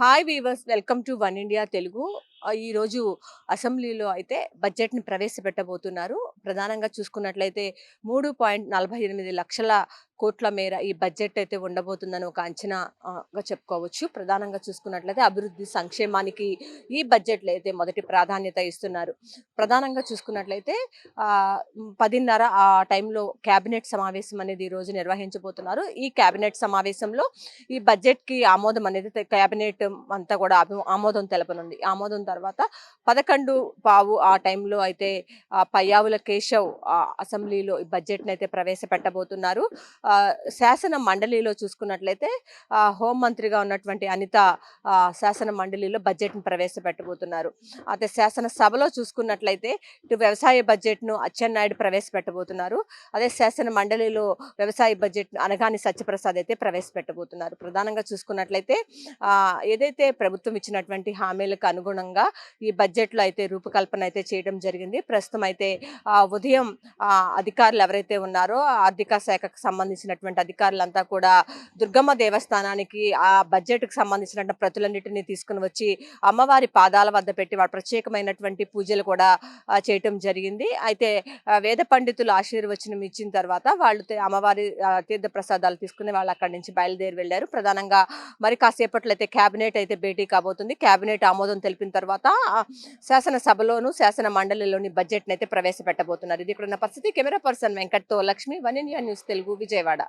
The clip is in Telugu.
Hi viewers welcome to one India Telugu ఈరోజు అసెంబ్లీలో అయితే బడ్జెట్ని ప్రవేశపెట్టబోతున్నారు. ప్రధానంగా చూసుకున్నట్లయితే మూడు పాయింట్ నలభై ఎనిమిది లక్షల కోట్ల మేర ఈ బడ్జెట్ అయితే ఉండబోతుందని ఒక అంచనాగా చెప్పుకోవచ్చు. ప్రధానంగా చూసుకున్నట్లయితే అభివృద్ధి సంక్షేమానికి ఈ బడ్జెట్లో అయితే మొదటి ప్రాధాన్యత ఇస్తున్నారు. ప్రధానంగా చూసుకున్నట్లయితే పదిన్నర ఆ టైంలో క్యాబినెట్ సమావేశం అనేది ఈ రోజు నిర్వహించబోతున్నారు. ఈ క్యాబినెట్ సమావేశంలో ఈ బడ్జెట్కి ఆమోదం అనేది క్యాబినెట్ అంతా కూడా ఆమోదం తెలపనుంది. ఆమోదం తర్వాత పదకొండు పావు ఆ టైంలో అయితే పయ్యావుల కేశవ్ ఆ, అసెంబ్లీలో ఈ బడ్జెట్ని అయితే ప్రవేశపెట్టబోతున్నారు శాసన మండలిలో చూసుకున్నట్లయితే హోంమంత్రిగా ఉన్నటువంటి అనిత శాసన మండలిలో బడ్జెట్ను ప్రవేశపెట్టబోతున్నారు. అయితే శాసన సభలో చూసుకున్నట్లయితే ఇటు వ్యవసాయ బడ్జెట్ను అచ్చెన్నాయుడు ప్రవేశపెట్టబోతున్నారు. అదే శాసన మండలిలో వ్యవసాయ బడ్జెట్ అనగాని సత్యప్రసాద్ అయితే ప్రవేశపెట్టబోతున్నారు. ప్రధానంగా చూసుకున్నట్లయితే ఏదైతే ప్రభుత్వం ఇచ్చినటువంటి హామీలకు అనుగుణంగా ఈ బడ్జెట్లో అయితే రూపకల్పన అయితే చేయడం జరిగింది. ప్రస్తుతం అయితే ఉదయం అధికారులు ఎవరైతే ఉన్నారో ఆర్థిక శాఖకు సంబంధించినటువంటి అధికారులంతా కూడా దుర్గమ్మ దేవస్థానానికి ఆ బడ్జెట్కి సంబంధించినటువంటి ప్రతులన్నిటిని తీసుకుని వచ్చి అమ్మవారి పాదాల వద్ద పెట్టి వాడు ప్రత్యేకమైనటువంటి పూజలు కూడా చేయటం జరిగింది. అయితే వేద పండితులు ఆశీర్వచనం ఇచ్చిన తర్వాత వాళ్ళు అమ్మవారి తీర్థ ప్రసాదాలు తీసుకుని వాళ్ళు అక్కడి నుంచి బయలుదేరి వెళ్ళారు. ప్రధానంగా మరి కాసేపట్లో అయితే క్యాబినెట్ అయితే భేటీ కాబోతుంది. క్యాబినెట్ ఆమోదం తెలిపిన తర్వాత ఆ, శాసనసభలోను శాసన మండలిలోని బడ్జెట్ అయితే ప్రవేశపెట్టబోతున్నారు. ఇది ఇక్కడ ఉన్న పరిస్థితి. Camera person వెంకట్తో Lakshmi one India news Telugu Vijayawada